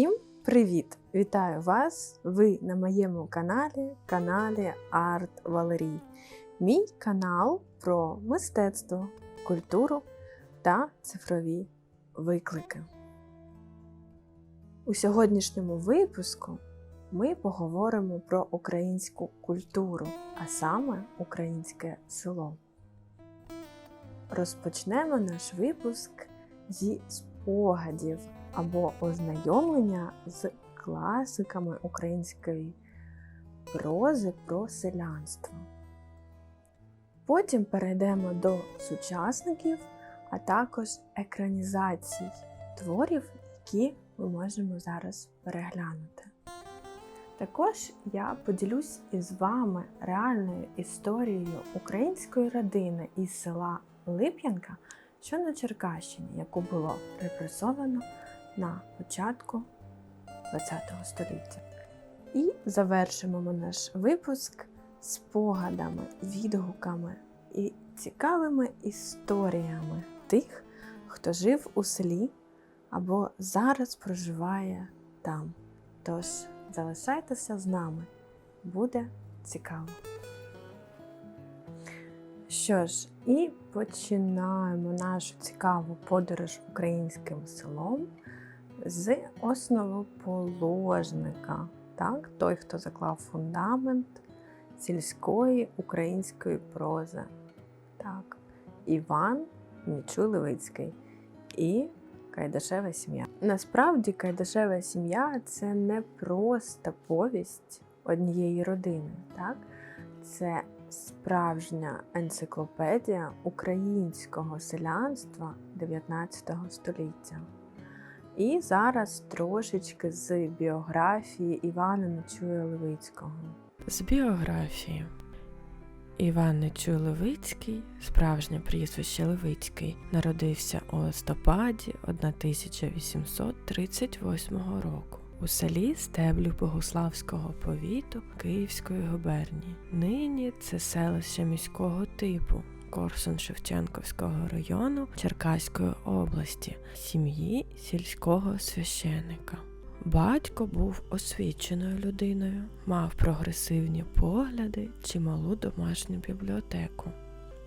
Всім привіт! Вітаю вас! Ви на моєму каналі, каналі Арт Валерій. Мій канал про мистецтво, культуру та цифрові виклики. У сьогоднішньому випуску ми поговоримо про українську культуру, а саме українське село. Розпочнемо наш випуск зі спогадів або ознайомлення з класиками української прози про селянство. Потім перейдемо до сучасників, а також екранізацій творів, які ми можемо зараз переглянути. Також я поділюсь із вами реальною історією української родини із села Лип'янка, що на Черкащині, яку було репресовано на початку ХХ століття. І завершимо ми наш випуск спогадами, відгуками і цікавими історіями тих, хто жив у селі або зараз проживає там. Тож залишайтеся з нами, буде цікаво. Що ж, і починаємо нашу цікаву подорож українським селом з основоположника, так? той, хто заклав фундамент сільської української прози. Так? Іван Нічуй Левицький і Кайдашева сім'я. Насправді, Кайдашева сім'я це не просто повість однієї родини. Так? Це справжня енциклопедія українського селянства 19 століття. І зараз трошечки з біографії Івана Нечуя Левицького. З біографії. Іван Нечуй Левицький, справжнє прізвище Левицький, народився у листопаді 1838 року у селі Стеблів Богославського повіту Київської губернії. Нині це селище міського типу. Корсун Шевченківського району Черкаської області, сім'ї сільського священика. Батько був освіченою людиною, мав прогресивні погляди, чималу домашню бібліотеку.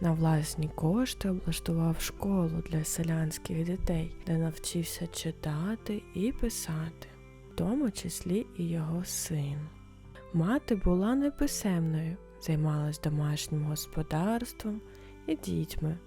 На власні кошти облаштував школу для селянських дітей, де навчився читати і писати, тому числі і його син. Мати була неписемною, займалась домашнім господарством і дітьми.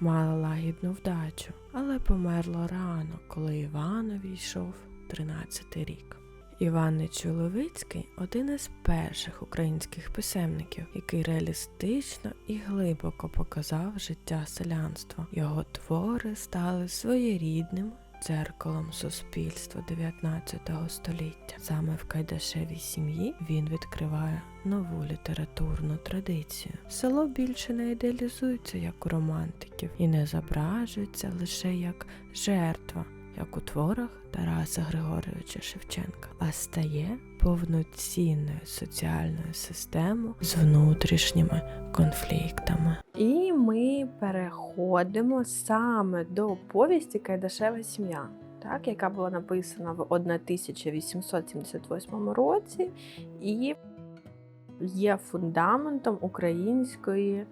Мала лагідну вдачу, але померла рано, коли Іванові йшов 13 рік. Іван Нечуловицький один із перших українських писемників, який реалістично і глибоко показав життя селянства. Його твори стали своєрідним дзеркалом суспільства 19 століття. Саме в Кайдашевій сім'ї він відкриває нову літературну традицію. Село більше не ідеалізується як у романтиків і не зображується лише як жертва. Як у творах Тараса Григоровича Шевченка, а стає повноцінною соціальною системою з внутрішніми конфліктами. І ми переходимо саме до повісті Кайдашева сім'я, так, яка була написана в 1878 році і є фундаментом української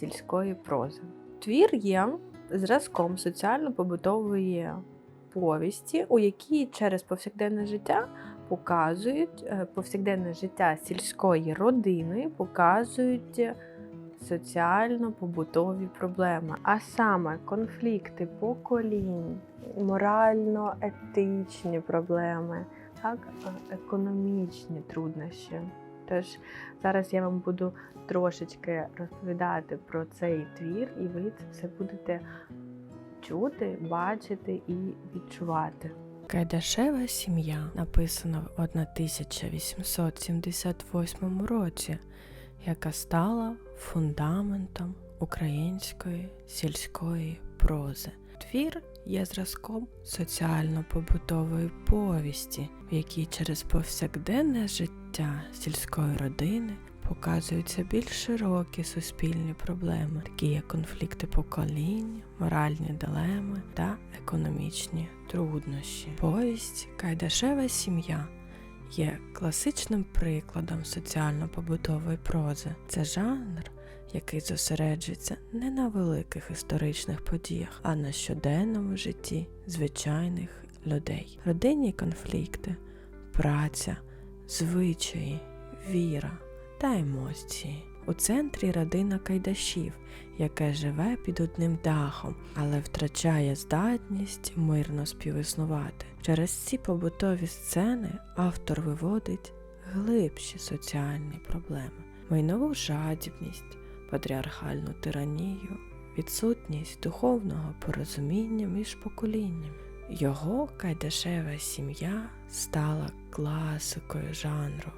сільської прози. Твір є зразком соціально-побутової повісті, у якій через повсякденне життя показують повсякденне життя сільської родини, показують соціально-побутові проблеми, а саме конфлікти поколінь, морально-етичні проблеми, так, економічні труднощі. Тож зараз я вам буду трошечки розповідати про цей твір, і ви це все будете чути, бачити і відчувати. Кайдашева сім'я написана в 1878 році, яка стала фундаментом української сільської прози. Твір є зразком соціально-побутової повісті, в якій через повсякденне життя сільської родини показуються більш широкі суспільні проблеми, такі як конфлікти поколінь, моральні дилеми та економічні труднощі. Повість Кайдашева сім'я є класичним прикладом соціально-побутової прози. Це жанр, який зосереджується не на великих історичних подіях, а на щоденному житті звичайних людей. Родинні конфлікти, праця, звичаї, віра та емоції. У центрі родина Кайдашів, яка живе під одним дахом, але втрачає здатність мирно співіснувати. Через ці побутові сцени автор виводить глибші соціальні проблеми, майнову жадібність, патріархальну тиранію, відсутність духовного порозуміння між поколіннями. Його кайдашева сім'я стала класикою жанру,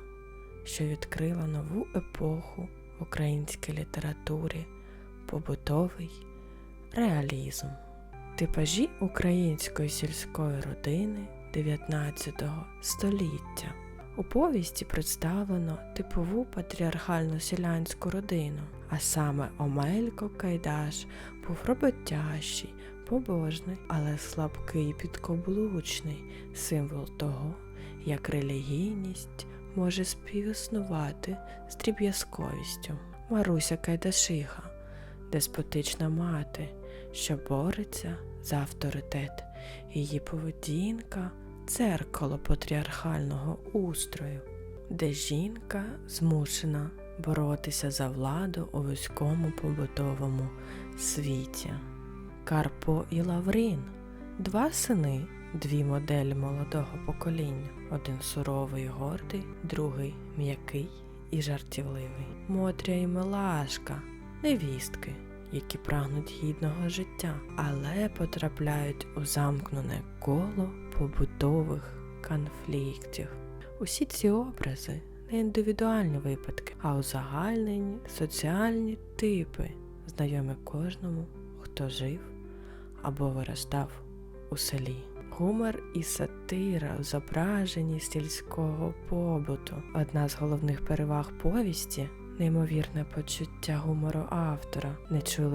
що відкрила нову епоху українській літературі, побутовий реалізм. Типажі української сільської родини 19 століття. У повісті представлено типову патріархальну селянську родину, а саме Омелько Кайдаш був роботящий, побожний, але слабкий і підкоблучний символ того, як релігійність може співіснувати з дріб'язковістю. Маруся Кайдашиха, деспотична мати, що бореться за авторитет. Її поведінка дзеркало патріархального устрою, де жінка змушена боротися за владу у вузькому побутовому світі. Карпо і Лаврін два сини, дві моделі молодого покоління. Один суровий і гордий, другий м'який і жартівливий. Мотря і Милашка невістки, які прагнуть гідного життя, але потрапляють у замкнене коло побутових конфліктів. Усі ці образи не індивідуальні випадки, а узагальнені соціальні типи, знайомі кожному, хто жив або виростав у селі. Гумор і сатира в зображенні сільського побуту. Одна з головних переваг повісті неймовірне почуття гумору автора. Нечуй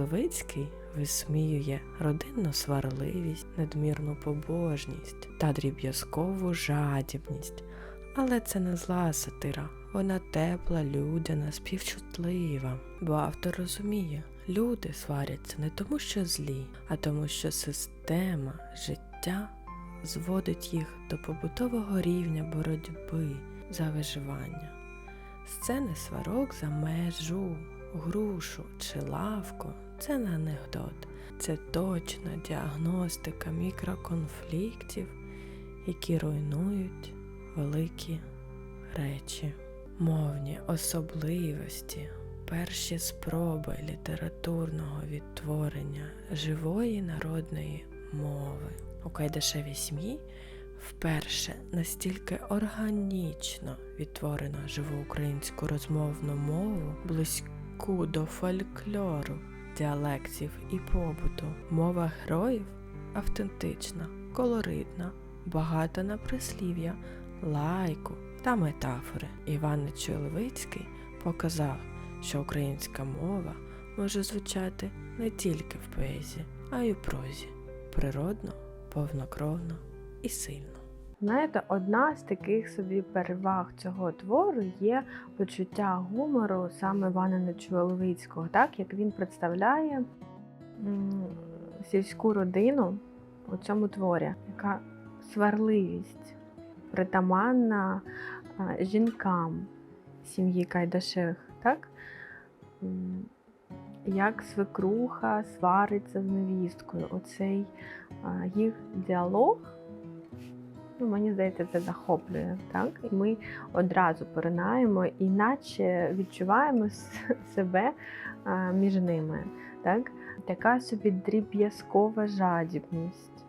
висміює родинну сварливість, надмірну побожність та дріб'язкову жадібність. Але це не зла сатира, вона тепла, людяна, співчутлива, бо автор розуміє, люди сваряться не тому, що злі, а тому, що система життя зводить їх до побутового рівня боротьби за виживання. Сцени сварок за межу, грушу чи лавку це не анекдот, це точна діагностика мікроконфліктів, які руйнують великі речі, мовні особливості, перші спроби літературного відтворення живої народної мови. У Кайдашевій сім'ї вперше настільки органічно відтворено живу українську розмовну мову, близьку до фольклору, діалектів і побуту. Мова героїв автентична, колоритна, багата на прислів'я, лайку та метафори. Іван Нечуй-Левицький показав, що українська мова може звучати не тільки в поезії, а й у прозі, природно, повнокровно і сильно. Знаєте, одна з таких собі переваг цього твору є почуття гумору саме Івана Нечуя-Левицького, так як він представляє сільську родину у цьому творі, яка сварливість притаманна жінкам сім'ї Кайдаших, так? Як свекруха свариться з невісткою, оцей їх діалог ну, мені здається, це захоплює. Так? І ми одразу поринаємо, іначе відчуваємо себе між ними. Так? Така собі дріб'язкова жадібність.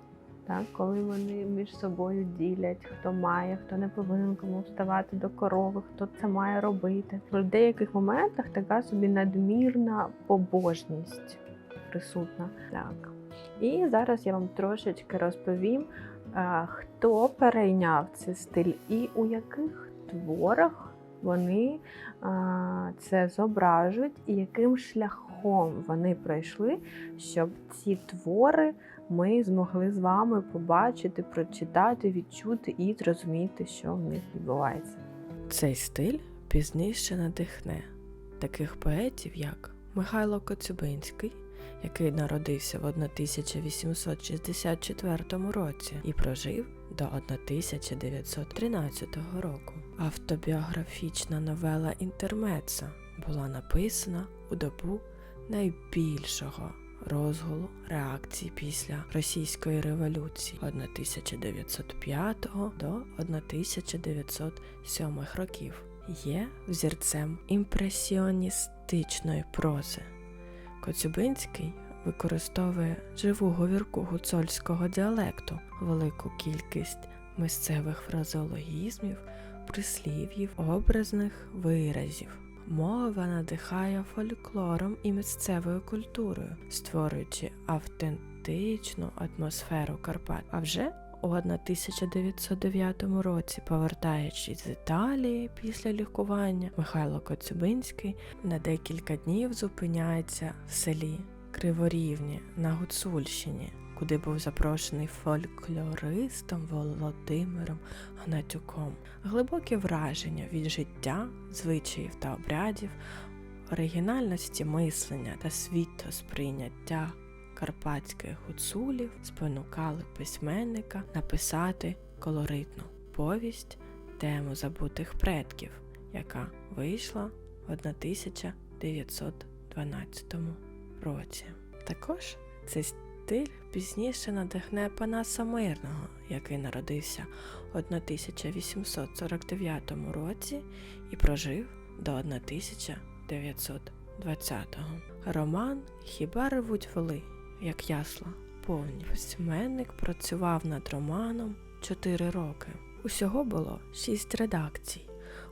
Так? Коли вони між собою ділять, хто має, хто не повинен кому вставати до корови, хто це має робити. В деяких моментах така собі надмірна побожність присутна. Так. І зараз я вам трошечки розповім, хто перейняв цей стиль і у яких творах вони це зображують і яким шляхом вони пройшли, щоб ці твори ми змогли з вами побачити, прочитати, відчути і зрозуміти, що в них відбувається. Цей стиль пізніше надихне таких поетів, як Михайло Коцюбинський, який народився в 1864 році і прожив до 1913 року. Автобіографічна новела Інтермеца була написана у добу найбільшого розгулу реакції після Російської революції 1905 до 1907 років. Є взірцем імпресіоністичної прози. Коцюбинський використовує живу говірку гуцольського діалекту, велику кількість місцевих фразеологізмів, прислів'їв, образних виразів. Мова надихає фольклором і місцевою культурою, створюючи автентичну атмосферу Карпат. А вже у 1909 році, повертаючись з Італії після лікування, Михайло Коцюбинський на декілька днів зупиняється в селі Криворівні на Гуцульщині, куди був запрошений фольклористом Володимиром Гнатюком. Глибокі враження від життя, звичаїв та обрядів, оригінальності мислення та світосприйняття карпатських гуцулів спонукали письменника написати колоритну повість тему забутих предків, яка вийшла в 1912 році. Також цей стиль пізніше надихне Панаса Мирного, який народився в 1849 році і прожив до 1920-го. Роман Хіба ревуть воли, як ясла, повні. Письменник працював над романом 4 роки. Усього було 6 редакцій.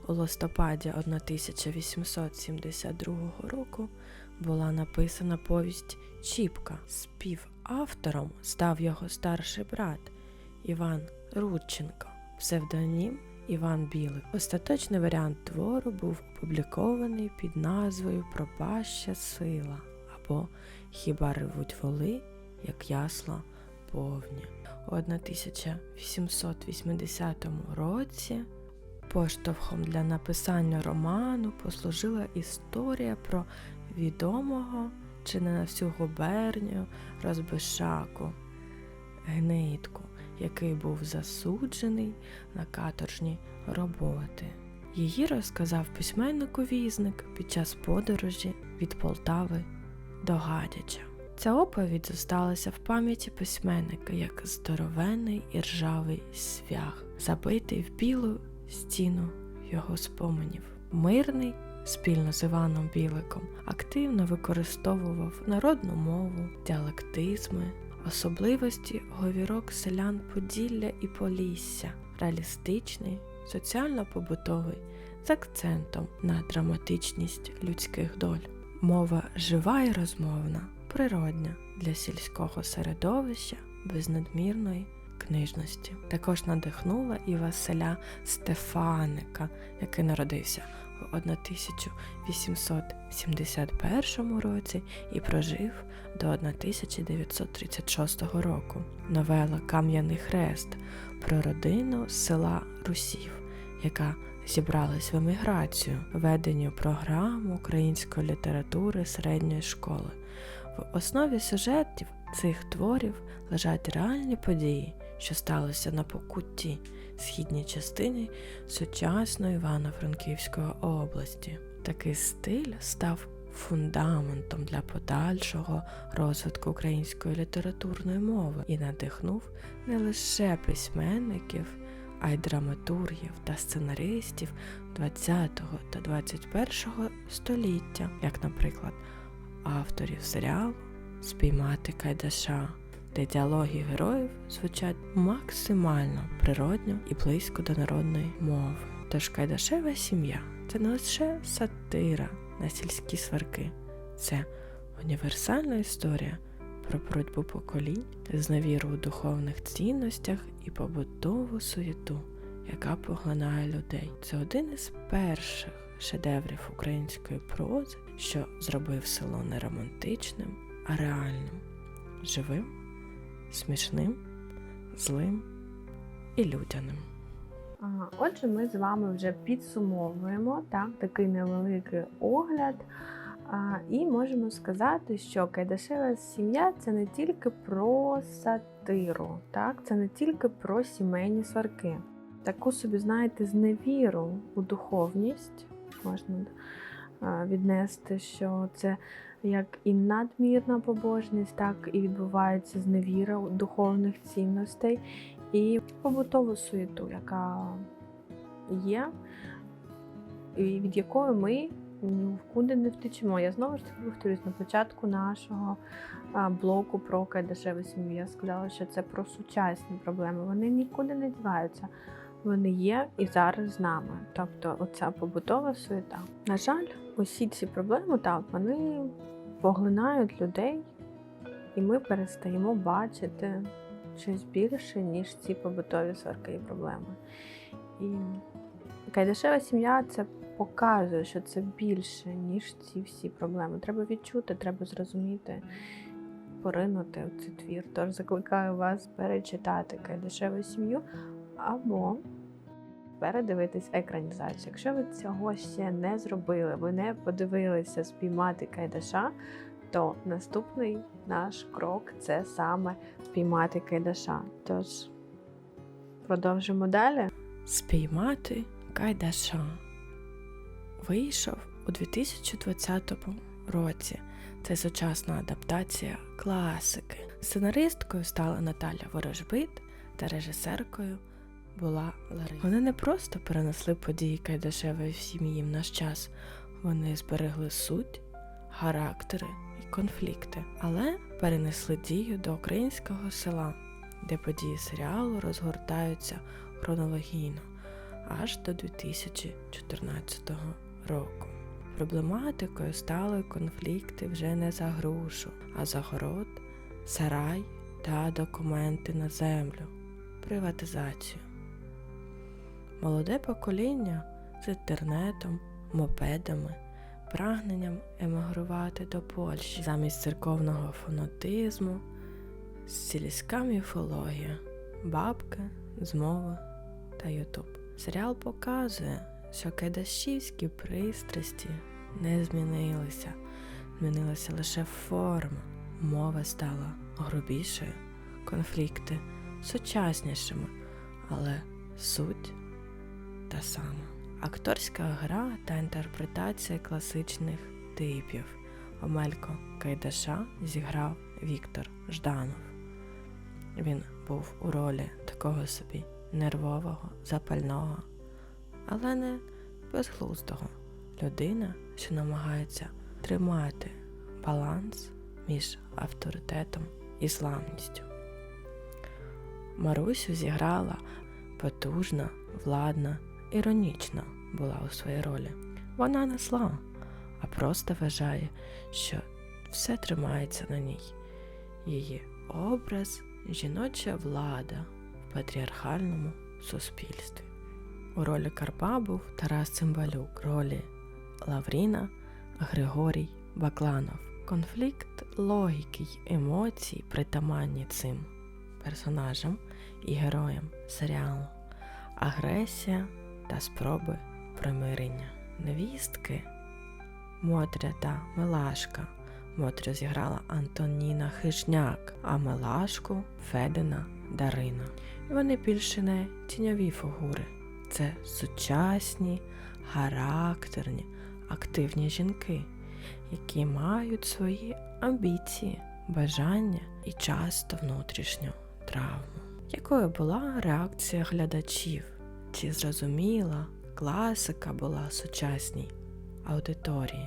У листопаді 1872 року була написана повість Чіпка. Співавтором став його старший брат Іван Рудченко, псевдонім Іван Білик. Остаточний варіант твору був опублікований під назвою Пропаща сила або Хіба ревуть воли, як ясла повні. У 1880 році поштовхом для написання роману послужила історія про відомого чи не на всю губернію розбишаку Гнеїтку, який був засуджений на каторжні роботи. Її розказав письменнику візник під час подорожі від Полтави до Гадяча. Ця оповідь зосталася в пам'яті письменника як здоровенний і ржавий свях, забитий в білу стіну його споменів. Мирний спільно з Іваном Біликом активно використовував народну мову, діалектизми, особливості говірок селян Поділля і Полісся, реалістичний, соціально-побутовий, з акцентом на драматичність людських доль. Мова жива і розмовна, природня для сільського середовища без надмірної книжності. Також надихнула і Василя Стефаника, який народився в 1871 році і прожив до 1936 року. Новела Кам'яний хрест про родину села Русів, яка зібралась в еміграцію, веденню програм української літератури середньої школи. В основі сюжетів цих творів лежать реальні події, що сталися на покутті східній частині сучасної Івано-Франківської області. Такий стиль став фундаментом для подальшого розвитку української літературної мови і надихнув не лише письменників, а й драматургів та сценаристів 20 та 21 століття, як, наприклад, авторів серіалу Спіймати Кайдаша, де діалоги героїв звучать максимально природньо і близько до народної мови. Тож Кайдашева сім'я це не лише сатира на сільські сварки, це універсальна історія про боротьбу поколінь, зневіру у духовних цінностях і побутову суєту, яка поглинає людей. Це один із перших шедеврів української прози, що зробив село не романтичним, а реальним, живим, смішним, злим і людяним. Отже, ми з вами вже підсумовуємо так, такий невеликий огляд. І можемо сказати, що Кайдашева сім'я це не тільки про сатиру, так? це не тільки про сімейні сварки. Таку собі, знаєте, зневіру у духовність можна віднести, що це як і надмірна побожність, так і відбувається зневіра духовних цінностей і побутову суєту, яка є, і від якої ми нікуди не втечемо. Я знову ж таки повторюсь, на початку нашого блоку про кайдашеву сім'ю я сказала, що це про сучасні проблеми. Вони нікуди не діваються. Вони є і зараз з нами. Тобто, оця побутова суєта. На жаль, усі ці проблеми так, вони поглинають людей, і ми перестаємо бачити щось більше, ніж ці побутові сварки і проблеми. І Кайдашева сім'я це показує, що це більше, ніж ці всі проблеми. Треба відчути, треба зрозуміти, поринути в цей твір. Тож закликаю вас перечитати Кайдашеву сім'ю або передивитись екранізацію. Якщо ви цього ще не зробили, ви не подивилися спіймати Кайдаша, то наступний наш крок це саме спіймати Кайдаша. Тож продовжимо далі. Спіймати Кайдаша вийшов у 2020 році. Це сучасна адаптація класики. Сценаристкою стала Наталя Ворожбит та режисеркою була Лариса. Вони не просто перенесли події Кайдашевої в сім'ї в наш час, вони зберегли суть, характери і конфлікти, але перенесли дію до українського села, де події серіалу розгортаються хронологійно аж до 2014 року. Проблематикою стали конфлікти вже не за грушу, а за город, сарай та документи на землю, приватизацію. Молоде покоління з інтернетом, мопедами, прагненням емігрувати до Польщі замість церковного фанатизму, сільська міфологія, бабки, змови та Ютуб. Серіал показує, що кайдашівські пристрасті не змінилися, змінилася лише форма, мова стала грубішою, конфлікти сучаснішими, але суть та сама. Акторська гра та інтерпретація класичних типів. Омелько Кайдаша зіграв Віктор Жданов. Він був у ролі такого собі нервового, запального, але не безглуздого людина, що намагається тримати баланс між авторитетом і славністю. Марусю зіграла потужна, владна, іронічна була у своїй ролі. Вона не зла, а просто вважає, що все тримається на ній. Її образ жіноча влада в патріархальному суспільстві. У ролі Карпа був Тарас Цимбалюк, ролі Лавріна Григорій Бакланов. Конфлікт логіки й емоцій притаманні цим персонажам і героям серіалу, агресія та спроби примирення. Невістки Мотря та Милашка. Мотрю зіграла Антоніна Хижняк, а Милашку Федина Дарина. Вони більше не тіньові фігури. Це сучасні, характерні, активні жінки, які мають свої амбіції, бажання і часто внутрішню травму. Якою була реакція глядачів? Чи зрозуміла класика була сучасній аудиторії?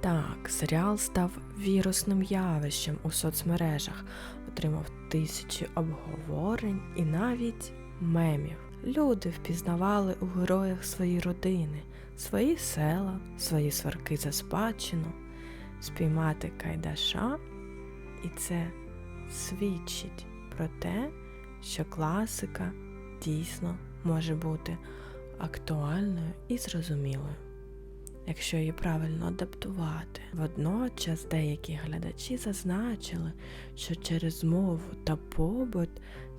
Так, серіал став вірусним явищем у соцмережах, отримав тисячі обговорень і навіть мемів. Люди впізнавали у героях свої родини, свої села, свої сварки за спадщину, спіймати Кайдаша, і це свідчить про те, що класика дійсно може бути актуальною і зрозумілою, якщо її правильно адаптувати. Водночас деякі глядачі зазначили, що через мову та побут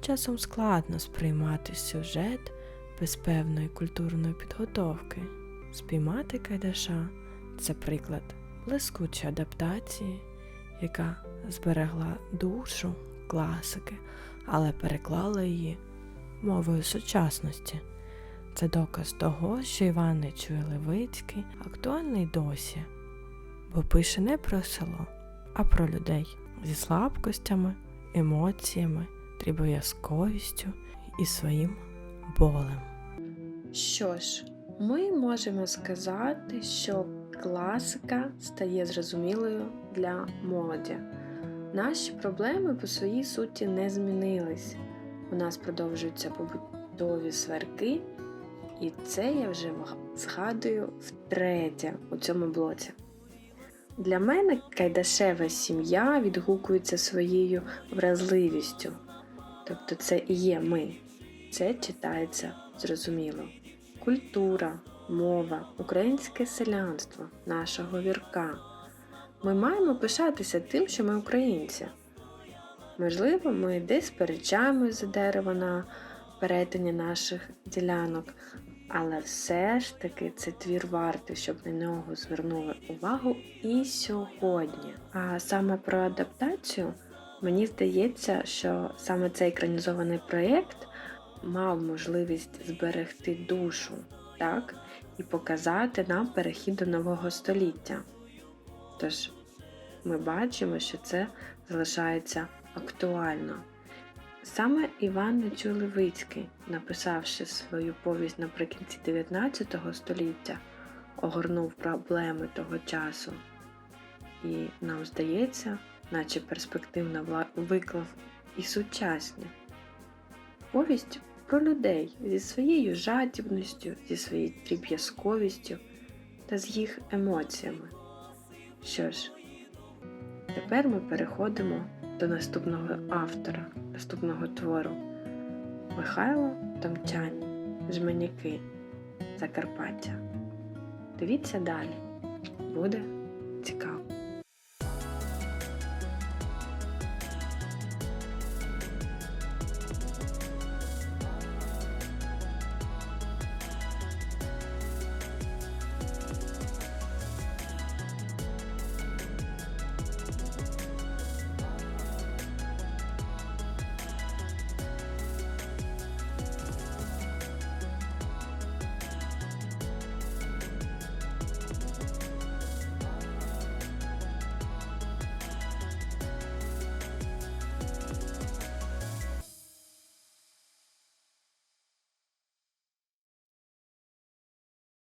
часом складно сприймати сюжет без певної культурної підготовки. Спіймати Кайдаша це приклад блискучої адаптації, яка зберегла душу класики, але переклала її мовою сучасності. Це доказ того, що Іван Нечуй Левицький актуальний досі, бо пише не про село, а про людей зі слабкостями, емоціями, дрібов'язковістю і своїм болем. Що ж, ми можемо сказати, що класика стає зрозумілою для молоді. Наші проблеми по своїй суті не змінились. У нас продовжуються побутові сварки, і це я вже згадую втретє у цьому блоці. Для мене Кайдашева сім'я відгукується своєю вразливістю. Тобто це і є ми. Це читається зрозуміло. Культура, мова, українське селянство, нашого вірка. Ми маємо пишатися тим, що ми українці. Можливо, ми десь сперечаємось за дерево на перетині наших ділянок, але все ж таки це твір вартий, щоб на нього звернули увагу і сьогодні. А саме про адаптацію мені здається, що саме цей екранізований проєкт мав можливість зберегти душу, так, і показати нам перехід до нового століття. Тож ми бачимо, що це залишається актуально. Саме Іван Нечуй Левицький, написавши свою повість наприкінці 19 століття, огорнув проблеми того часу. І нам здається, наче перспективно виклав і сучасні. Повість про людей зі своєю жадібністю, зі своєю дріб'язковістю та з їх емоціями. Що ж, тепер ми переходимо до наступного автора, наступного твору Михайло Томчань, Жменяки, Закарпаття. Дивіться далі, буде цікаво.